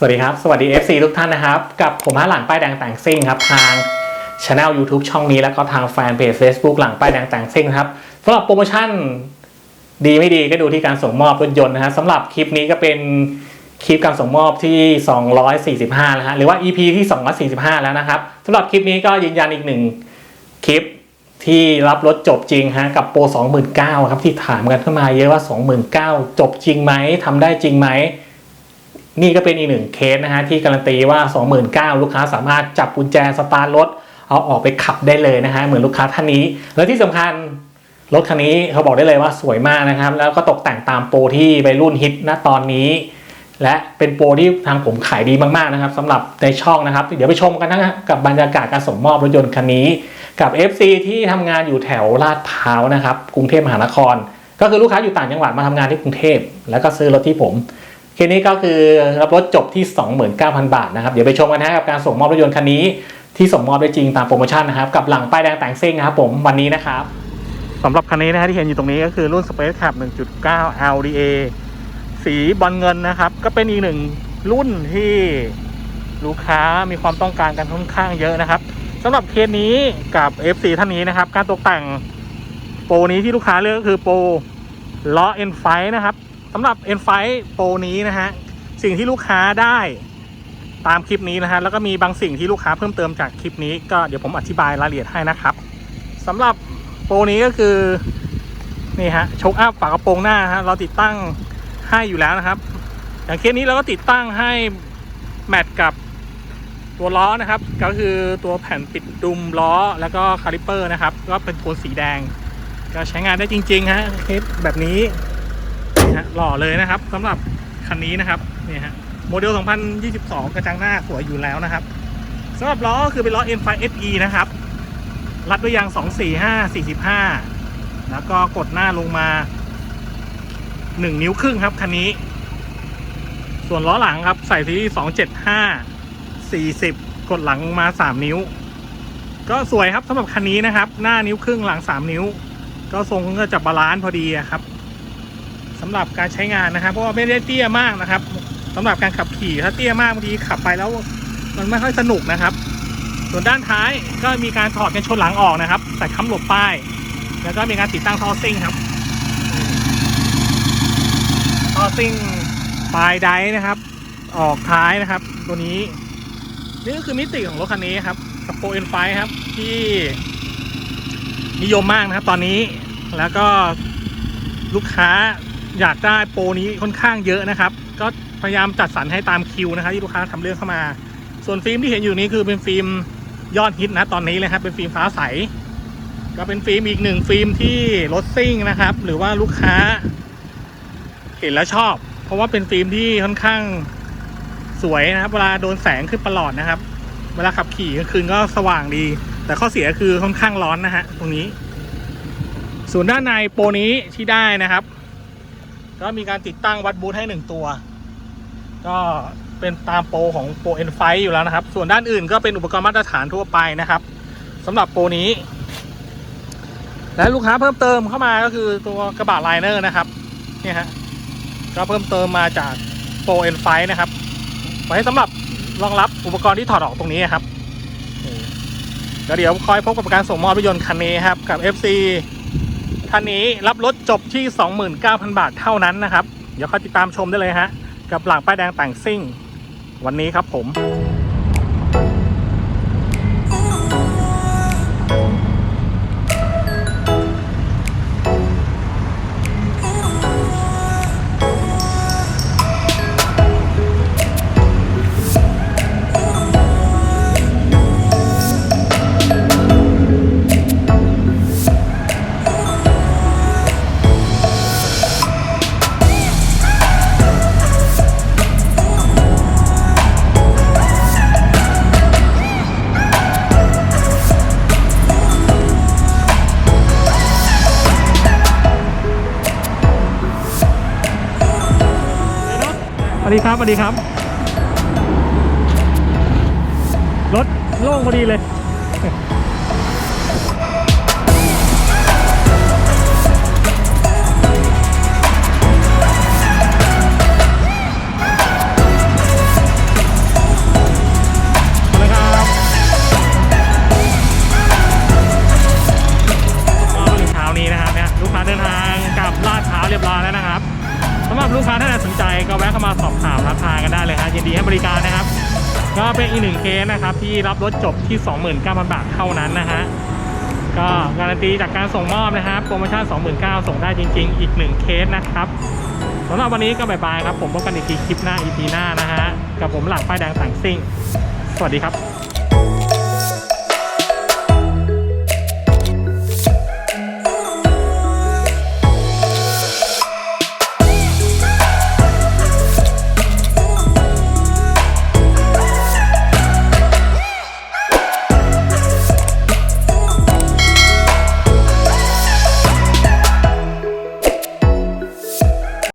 สวัสดีครับ สวัสดี FC ทุกท่านนะครับ กับผมฮะหลังป้ายแดงแต่งซิ่งครับทางช anel YouTube ช่องนี้แล้วก็ทางแฟนเพจ Facebook หลังป้ายแดงแต่งซิ่งครับสำหรับโปรโมชั่นดีไม่ดีก็ดูที่การส่งมอบรถยนต์นะฮะสำหรับคลิปนี้ก็เป็นคลิปการส่งมอบที่ 245นะฮะหรือว่า EP ที่ 245 แล้วนะครับสำหรับคลิปนี้ก็ยืนยันอีกหนึ่งคลิปที่รับรถจบจริงฮะกับโปร 29,000ครับที่ถามกันเข้ามาเยอะว่า 29,000 จบจริงไหมทำได้จริงไหม นี่ก็เป็นอีกหนึ่งเคสนะฮะที่การันตีว่า 29,000 ลูกค้าสามารถจับกุญแจสตาร์ทรถเอาออกไปขับได้เลยนะฮะเหมือนลูกค้าท่านนี้ แล้วที่สำคัญรถคันนี้เขาบอกได้เลยว่าสวยมากนะครับ แล้วก็ตกแต่งตามโปรที่วัยรุ่นฮิตณตอนนี้ และเป็นโปรที่ทางผมขายดีมากๆนะครับสำหรับในช่องนะครับ เดี๋ยวไปชมกันนะกับบรรยากาศการส่งมอบรถยนต์คันนี้ กับ FC ที่ทำงานอยู่แถวลาดพร้าวนะครับกรุงเทพมหานคร ก็คือลูกค้าอยู่ต่างจังหวัดมาทำงานที่กรุงเทพแล้วก็ซื้อรถที่ผม คสนี้ก็คือรับรถจบที่ 29,000 บาทนะครับ เดี๋ยวไปชมกันนะกับการส่งมอบรถยนต์คันนี้ที่ส่งมอบได้จริงตามโปรโมชั่นนะครับกับหลังป้ายแดงแต่งซิ่งนะครับผมวันนี้นะครับสำหรับคันนี้นะฮะที่เห็นอยู่ตรงนี้ก็คือรุ่น Space Cab 1.9 LDA สีบอลเงินนะครับ ก็เป็นอีกหนึ่งรุ่นที่ลูกค้ามีความต้องการกันค่อนข้างเยอะนะครับสำหรับเคสนี้กับ FC ท่านนี้นะครับ การตกแต่งโปรนี้ที่ลูกค้าเลือกก็คือโปรล้อ N5 นะครับำหรับ N5 Pro นี้นะฮะ สิ่งที่ลูกค้าได้ตามคลิปนี้นะฮะ แล้วก็มีบางสิ่งที่ลูกค้าเพิ่มเติมจากคลิปนี้ ก็เดี๋ยวผมอธิบายรายละเอียดให้นะครับสำหรับโปรนี้ก็คือ นี่ฮะชคอัพฝากระโปรงหน้าฮะเราติดตั้งให้อยู่แล้วนะครับ อย่างเคสนี้เราก็ติดตั้งให้แมทกับตัวล้อนะครับ ก็คือตัวแผ่นปิดดุมล้อแล้วก็คาลิปเปอร์นะครับ ก็เป็นโทนสีแดง ก็ใช้งานได้จริงๆฮะเคสแบบนี้ นี่ฮะหล่อเลยนะครับสำหรับคันนี้นะครับนี่ฮะโมเดล 2022 กระจังหน้าสวยอยู่แล้วนะครับสำหรับล้อคือเป็นล้อ M5 SE นะครับ รัดด้วยยาง 245 45 แล้วก็กดหน้าลงมา 1 นิ้วครึ่งครับคันนี้ ส่วนล้อหลังครับใส่ที่ 275 40 กดหลังมา 3 นิ้ว ก็สวยครับสำหรับคันนี้นะครับ หน้านิ้วครึ่งหลัง 3 นิ้ว ก็ทรงก็จะบาลานซ์พอดีครับ สำหรับการใช้งานนะครับ เพราะว่าไม่ได้เตี้ยมากนะครับสำหรับการขับขี่ถ้าเตี้ยมากบางทีขับไปแล้วมันไม่ค่อยสนุกนะครับ ส่วนด้านท้ายก็มีการถอดกันชนหลังออกนะครับใส่ค้ำหลบป้าย แล้วก็มีการติดตั้งทอซิ่งครับทอซิ่งปลายไดนะครับ ออกท้ายนะครับ ตัวนี้นี่ก็คือมิติของรถคันนี้ครับกับโปรเอ็นไฟครับที่นิยมมากนะครับตอนนี้แล้วก็ลูกค้า อยากได้โปรนี้ค่อนข้างเยอะนะครับ ก็พยายามจัดสรรให้ตามคิวนะครับที่ลูกค้าทำเรื่องเข้ามา ส่วนฟิล์มที่เห็นอยู่นี้คือเป็นฟิล์มยอดฮิตนะตอนนี้เลยครับเป็นฟิล์มฟ้าใส ก็เป็นฟิล์มอีกหนึ่งฟิล์มที่รถซิ่งนะครับ หรือว่าลูกค้า เห็นแล้วชอบ เพราะว่าเป็นฟิล์มที่ค่อนข้างสวยนะครับ เวลาโดนแสงขึ้นตลอดนะครับ เวลาขับขี่กลางคืนก็สว่างดี แต่ข้อเสียคือค่อนข้างร้อนนะฮะตรงนี้ ส่วนด้านในโปรนี้ที่ได้นะครับ ก็มีการติดตั้งวัดบูทให้หนึ่งตัว ก็เป็นตามโปรของโปร N5 อยู่แล้วนะครับ ส่วนด้านอื่นก็เป็นอุปกรณ์มาตรฐานทั่วไปนะครับสำหรับโปรนี้ และลูกค้าเพิ่มเติมเข้ามาก็คือตัวกระบะไลเนอร์นะครับเนี่ยฮะก็เพิ่มเติมมาจากโปร N5 นไฟนะครับ ไว้สำหรับรองรับอุปกรณ์ที่ถอดออกตรงนี้ครับนี่ก็เดี๋ยวคอยพบกับการส่งมอบรถยนต์คันนี้ครับกับ FC ท่านนี้รับรถจบที่ 29,000 บาทเท่านั้นนะครับ เดี๋ยวคอยติดตามชมได้เลยฮะ กับหลังป้ายแดงแต่งซิ่ง วันนี้ครับผม วัสดีครับสวัสดีครับ รถโล่งพอดีเลย รับลูกค้าท่านใดสนใจก็แวะเข้ามาสอบถามราคากันได้เลยฮะยินดีให้บริการนะครับ ก็เป็นอีกหนึ่งเคสนะครับที่รับรถจบที่ 29,000 บาทเท่านั้นนะฮะก็การันตีจากการส่งมอบนะครับโปรโมชั่น 29,000ส่งได้จริง ๆ อีกหนึ่งเคสนะครับสำหรับวันนี้ก็บายบายครับผมพบกันอีกทีคลิปหน้า EP หน้านะฮะกับผมหลังป้ายแดงต่างซิ่ง สวัสดีครับ